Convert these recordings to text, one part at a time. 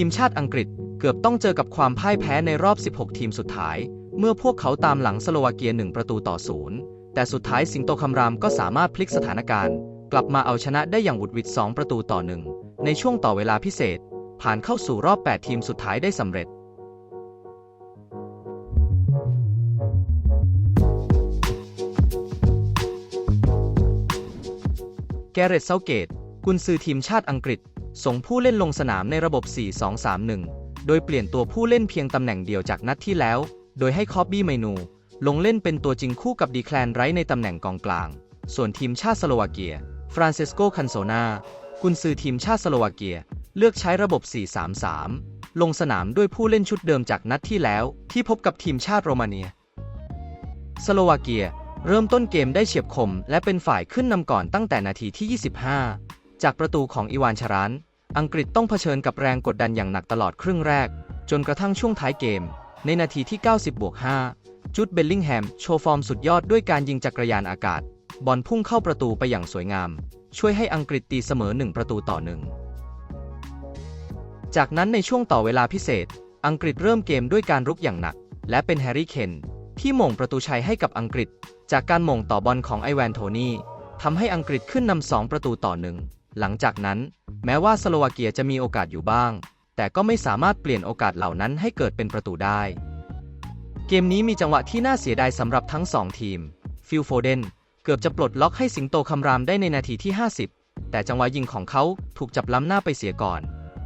ทีมชาติอังกฤษเกือบต้องเจอกับความพ่ายแพ้ในรอบ 16 ทีมสุดท้าย เมื่อพวกเขาตามหลังสโลวาเกีย 1 ประตูต่อศูนย์แต่สุดท้ายสิงโตคำรามก็สามารถพลิกสถานการณ์ กลับมาเอาชนะได้อย่างหวุดหวิด 2 ประตูต่อหนึ่งในช่วงต่อเวลาพิเศษ ผ่านเข้าสู่รอบ 8 ทีมสุดท้ายได้สำเร็จแกเรตเซาเกตกุนซือทีมชาติอังกฤษ ส่งผู้เล่นลงสนามในระบบ 4-2-3-1 โดยเปลี่ยนตัวผู้เล่นเพียงตำแหน่งเดียวจากนัดที่แล้ว โดยให้คอบบี้เมนู ลงเล่นเป็นตัวจริงคู่กับดีแคลนไรท์ในตำแหน่งกองกลาง ส่วนทีมชาติสโลวาเกีย ฟรานเซสโกคันโซนากุนซือทีมชาติสโลวาเกีย เลือกใช้ระบบ 4-3-3 ลงสนามด้วยผู้เล่นชุดเดิมจากนัดที่แล้ว ที่พบกับทีมชาติโรมาเนีย สโลวาเกีย เริ่มต้นเกมได้เฉียบคม และเป็นฝ่ายขึ้นนำก่อนตั้งแต่นาทีที่ 25 จากประตูของอีวานชารานอังกฤษต้องเผชิญกับแรงกดดันอย่างหนักตลอดครึ่งแรก จนกระทั่งช่วงท้ายเกม ในนาทีที่ 90บวก5จุดเบลลิงแฮมโชว์ฟอร์มสุดยอดด้วยการยิงจักรยานอากาศ บอลพุ่งเข้าประตูไปอย่างสวยงาม ช่วยให้อังกฤษตีเสมอ 1 ประตูต่อหนึ่งจากนั้นในช่วงต่อเวลาพิเศษ อังกฤษเริ่มเกมด้วยการรุกอย่างหนัก และเป็นแฮร์รี่เคนที่หม่งประตูชัยให้กับอังกฤษ จากการหม่งต่อบอลของไอแวนโทนี่ทำให้อังกฤษขึ้นนำสองประตูต่อหนึ่ง หลังจากนั้น แม้ว่าสโลวาเกียจะมีโอกาสอยู่บ้าง แต่ก็ไม่สามารถเปลี่ยนโอกาสเหล่านั้นให้เกิดเป็นประตูได้ เกมนี้มีจังหวะที่น่าเสียดายสำหรับทั้งสองทีม ฟิลโฟเดนเกือบจะปลดล็อกให้สิงโตคำรามได้ในนาทีที่ 50 แต่จังหวะยิงของเขาถูกจับล้ำหน้าไปเสียก่อน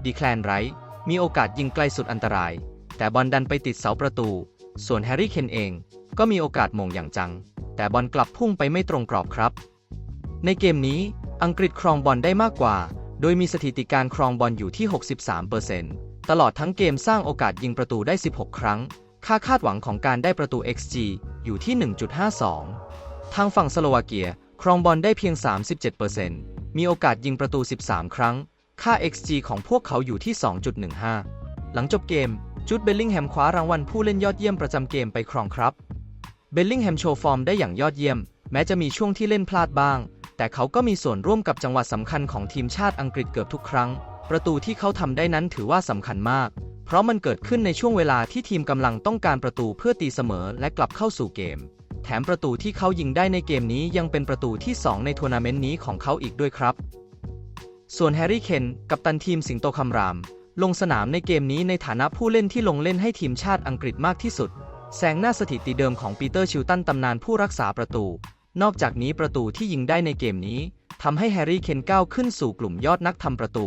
ดีแคลนไรท์มีโอกาสยิงไกลสุดอันตราย แต่บอลดันไปติดเสาประตู ส่วนแฮร์รี่เคนเองก็มีโอกาสมงอย่างจัง แต่บอลกลับพุ่งไปไม่ตรงกรอบครับ ในเกมนี้ อังกฤษครองบอลได้มากกว่า โดยมีสถิติการครองบอลอยู่ที่ 63%ตลอดทั้งเกมสร้างโอกาสยิงประตูได้ 16 ครั้ง ค่าคาดหวังของการได้ประตู XG อยู่ที่ 1.52 ทางฝั่งสโลวาเกีย ครองบอลได้เพียง 37%มีโอกาสยิงประตู 13 ครั้ง ค่า XG ของพวกเขาอยู่ที่ 2.15 หลังจบเกม จุดเบลลิงแฮมคว้ารางวัลผู้เล่นยอดเยี่ยมประจำเกมไปครองครับ เบลลิงแฮมโชว์ฟอร์มได้อย่างยอดเยี่ยม แม้จะมีช่วงที่เล่นพลาดบ้าง แต่เขาก็มีส่วนร่วมกับจังหวะสำคัญของทีมชาติอังกฤษเกือบทุกครั้ง ประตูที่เขาทำได้นั้นถือว่าสำคัญมาก เพราะมันเกิดขึ้นในช่วงเวลาที่ทีมกำลังต้องการประตูเพื่อตีเสมอและกลับเข้าสู่เกม แถมประตูที่เขายิงได้ในเกมนี้ยังเป็นประตูที่ 2 ในทัวร์นาเมนต์นี้ของเขาอีกด้วยครับ ส่วนแฮร์รี่เคนกัปตันทีมสิงโตคำราม ลงสนามในเกมนี้ในฐานะผู้เล่นที่ลงเล่นให้ทีมชาติอังกฤษมากที่สุดแซงหน้าสถิติเดิมของปีเตอร์ชิลตันตำนานผู้รักษาประตู นอกจากนี้ประตูที่ยิงได้ในเกมนี้ทำให้แฮร์รี่เคนก้าวขึ้นสู่กลุ่มยอดนักทำประตู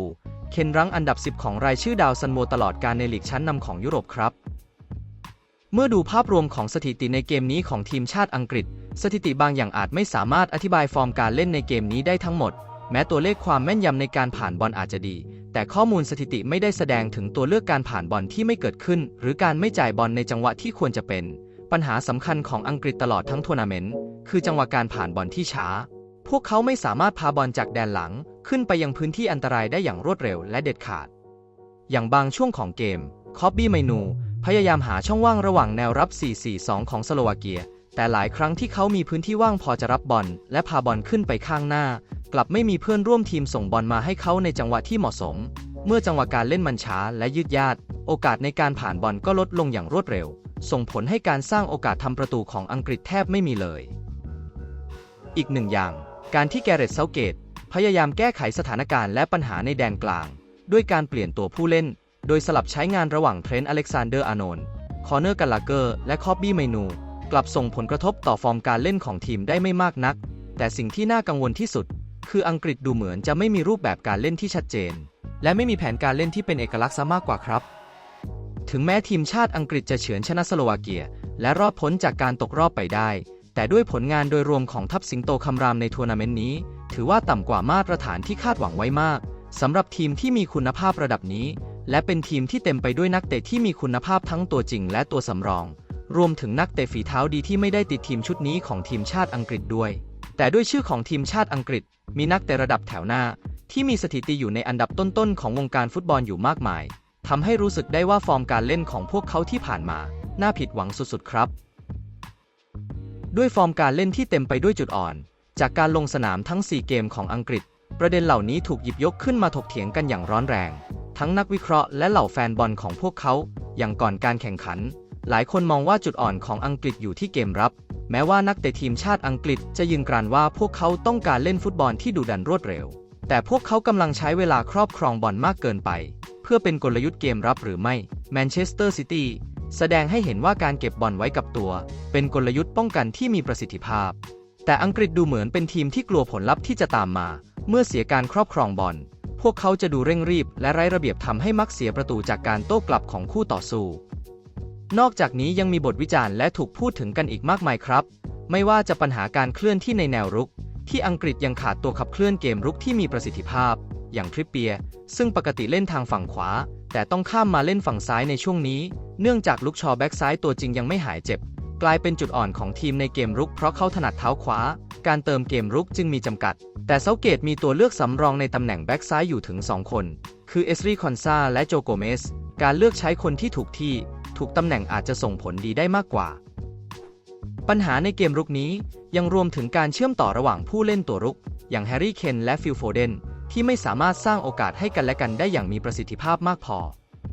เคนรั้งอันดับ 10 ของรายชื่อดาวซันโวตลอดการในลีกชั้นนำของยุโรปครับ เมื่อดูภาพรวมของสถิติในเกมนี้ของทีมชาติอังกฤษ สถิติบางอย่างอาจไม่สามารถอธิบายฟอร์มการเล่นในเกมนี้ได้ทั้งหมด แม้ตัวเลขความแม่นยำในการผ่านบอลอาจจะดี แต่ข้อมูลสถิติไม่ได้แสดงถึงตัวเลือกการผ่านบอลที่ไม่เกิดขึ้น หรือการไม่จ่ายบอลในจังหวะที่ควรจะเป็น ปัญหาสำคัญของอังกฤษตลอดทั้งทัวร์นาเมนต์คือจังหวะการผ่านบอลที่ช้า พวกเขาไม่สามารถพาบอลจากแดนหลังขึ้นไปยังพื้นที่อันตรายได้อย่างรวดเร็วและเด็ดขาด อย่างบางช่วงของเกม คอบบี้ไมนู พยายามหาช่องว่างระหว่างแนวรับ 4-4-2 ของสโลวาเกีย แต่หลายครั้งที่เขามีพื้นที่ว่างพอจะรับบอลและพาบอลขึ้นไปข้างหน้า กลับไม่มีเพื่อนร่วมทีมส่งบอลมาให้เขาในจังหวะที่เหมาะสม เมื่อจังหวะการเล่นมันช้าและยืดยาดโอกาสในการผ่านบอลก็ลดลงอย่างรวดเร็ว ส่งผลให้การสร้างโอกาสทำประตูของอังกฤษแทบไม่มีเลย อีกหนึ่งอย่าง การที่แกเรตเซาเกต พยายามแก้ไขสถานการณ์และปัญหาในแดนกลาง ด้วยการเปลี่ยนตัวผู้เล่น โดยสลับใช้งานระหว่างเทรนต์อเล็กซานเดอร์อานนคอร์เนอร์กัลลาเกอร์ และคอบบี้เมนู กลับส่งผลกระทบต่อฟอร์มการเล่นของทีมได้ไม่มากนัก แต่สิ่งที่น่ากังวลที่สุด คืออังกฤษดูเหมือนจะไม่มีรูปแบบการเล่นที่ชัดเจน และไม่มีแผนการเล่นที่เป็นเอกลักษณ์ซะมากกว่าครับ ถึงแม้ทีมชาติอังกฤษจะเฉือนชนะสโลวาเกีย และรอดพ้นจากการตกรอบไปได้ แต่ด้วยผลงานโดยรวมของทัพสิงโตคำรามในทัวร์นาเมนต์นี้ ถือว่าต่ำกว่ามาตรฐานที่คาดหวังไว้มากสำหรับทีมที่มีคุณภาพระดับนี้ และเป็นทีมที่เต็มไปด้วยนักเตะที่มีคุณภาพทั้งตัวจริงและตัวสำรอง รวมถึงนักเตะฝีเท้าดีที่ไม่ได้ติดทีมชุดนี้ของทีมชาติอังกฤษด้วย แต่ด้วยชื่อของทีมชาติอังกฤษ มีนักเตะระดับแถวหน้า ที่มีสถิติอยู่ในอันดับต้นๆของวงการฟุตบอลอยู่มากมาย ทำให้รู้สึกได้ว่าฟอร์มการเล่นของพวกเขาที่ผ่านมา น่าผิดหวังสุดๆ ครับ ด้วยฟอร์มการเล่นที่เต็มไปด้วยจุดอ่อน จากการลงสนามทั้ง 4 เกมของอังกฤษ ประเด็นเหล่านี้ถูกหยิบยกขึ้นมาถกเถียงกันอย่างร้อนแรง ทั้งนักวิเคราะห์และเหล่าแฟนบอลของพวกเขา อย่างก่อนการแข่งขัน หลายคนมองว่าจุดอ่อนของอังกฤษอยู่ที่เกมรับ แม้ว่านักเตะทีมชาติอังกฤษจะยืนกรานว่าพวกเขาต้องการเล่นฟุตบอลที่ดุดันรวดเร็ว แต่พวกเขากำลังใช้เวลาครอบครองบอลมากเกินไป พื่อเป็นกลยุทธ์เกมรับหรือไม่แมนเชสเตอร์ซิตี้แสดงให้เห็นว่าการเก็บบอลไว้กับตัว เป็นกลยุทธ์ป้องกันที่มีประสิทธิภาพ แต่อังกฤษดูเหมือนเป็นทีมที่กลัวผลลัพธ์ที่จะตามมา เมื่อเสียการครอบครองบอล พวกเขาจะดูเร่งรีบ และไร้ระเบียบทำให้มักเสียประตูจากการโต้กลับของคู่ต่อสู้ นอกจากนี้ยังมีบทวิจารณ์และถูกพูดถึงกันอีกมากมายครับ ไม่ว่าจะปัญหาการเคลื่อนที่ในแนวรุก ที่อังกฤษยังขาดตัวขับเคลื่อนเกมรุกที่มีประสิทธิภาพ อย่างทริปเปียร์ซึ่งปกติเล่นทางฝั่งขวา แต่ต้องข้ามมาเล่นฝั่งซ้ายในช่วงนี้ เนื่องจากลุกชอแบ็กซ้ายตัวจริงยังไม่หายเจ็บ กลายเป็นจุดอ่อนของทีมในเกมรุกเพราะเขาถนัดเท้าขวา การเติมเกมรุกจึงมีจำกัด แต่เซาเกตมีตัวเลือกสำรองในตำแหน่งแบ็กซ้ายอยู่ถึง 2 คน คือเอสรีคอนซาและโจโกเมส การเลือกใช้คนที่ถูกที่ ถูกตำแหน่งอาจจะส่งผลดีได้มากกว่าปัญหาในเกมรุกนี้ยังรวมถึงการเชื่อมต่อระหว่างผู้เล่นตัวรุก อย่างแฮร์รี่เคนและฟิลโฟเดน ที่ไม่สามารถสร้างโอกาสให้กันและกันได้อย่างมีประสิทธิภาพมากพอ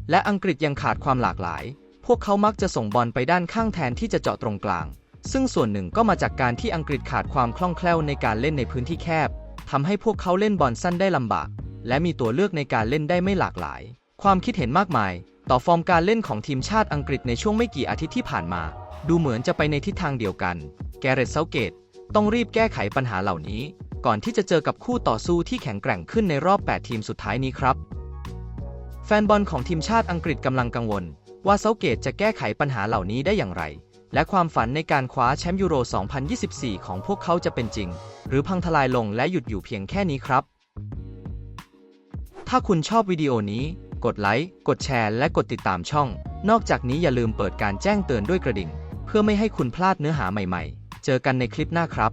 และอังกฤษยังขาดความหลากหลาย พวกเขามักจะส่งบอลไปด้านข้างแทนที่จะเจาะตรงกลาง ซึ่งส่วนหนึ่งก็มาจากการที่อังกฤษขาดความคล่องแคล่วในการเล่นในพื้นที่แคบทำให้พวกเขาเล่นบอลสั้นได้ลำบาก และมีตัวเลือกในการเล่นได้ไม่หลากหลาย ความคิดเห็นมากมาย ต่อฟอร์มการเล่นของทีมชาติอังกฤษในช่วงไม่กี่อาทิตย์ที่ผ่านมา ดูเหมือนจะไปในทิศทางเดียวกัน แกเรตเซาเกตต้องรีบแก้ไขปัญหาเหล่านี้ ก่อนที่จะเจอกับคู่ต่อสู้ที่แข็งแกร่งขึ้นในรอบ 8 ทีมสุดท้ายนี้ครับ แฟนบอลของทีมชาติอังกฤษกำลังกังวล ว่าเซาเกตจะแก้ไขปัญหาเหล่านี้ได้อย่างไร และความฝันในการคว้าแชมป์ยูโร 2024 ของพวกเขาจะเป็นจริง หรือพังทลายลงและหยุดอยู่เพียงแค่นี้ครับ ถ้าคุณชอบวิดีโอนี้ กดไลค์ กดแชร์ และกดติดตามช่อง นอกจากนี้อย่าลืมเปิดการแจ้งเตือนด้วยกระดิ่ง เพื่อไม่ให้คุณพลาดเนื้อหาใหม่ ๆ เจอกันในคลิปหน้าครับ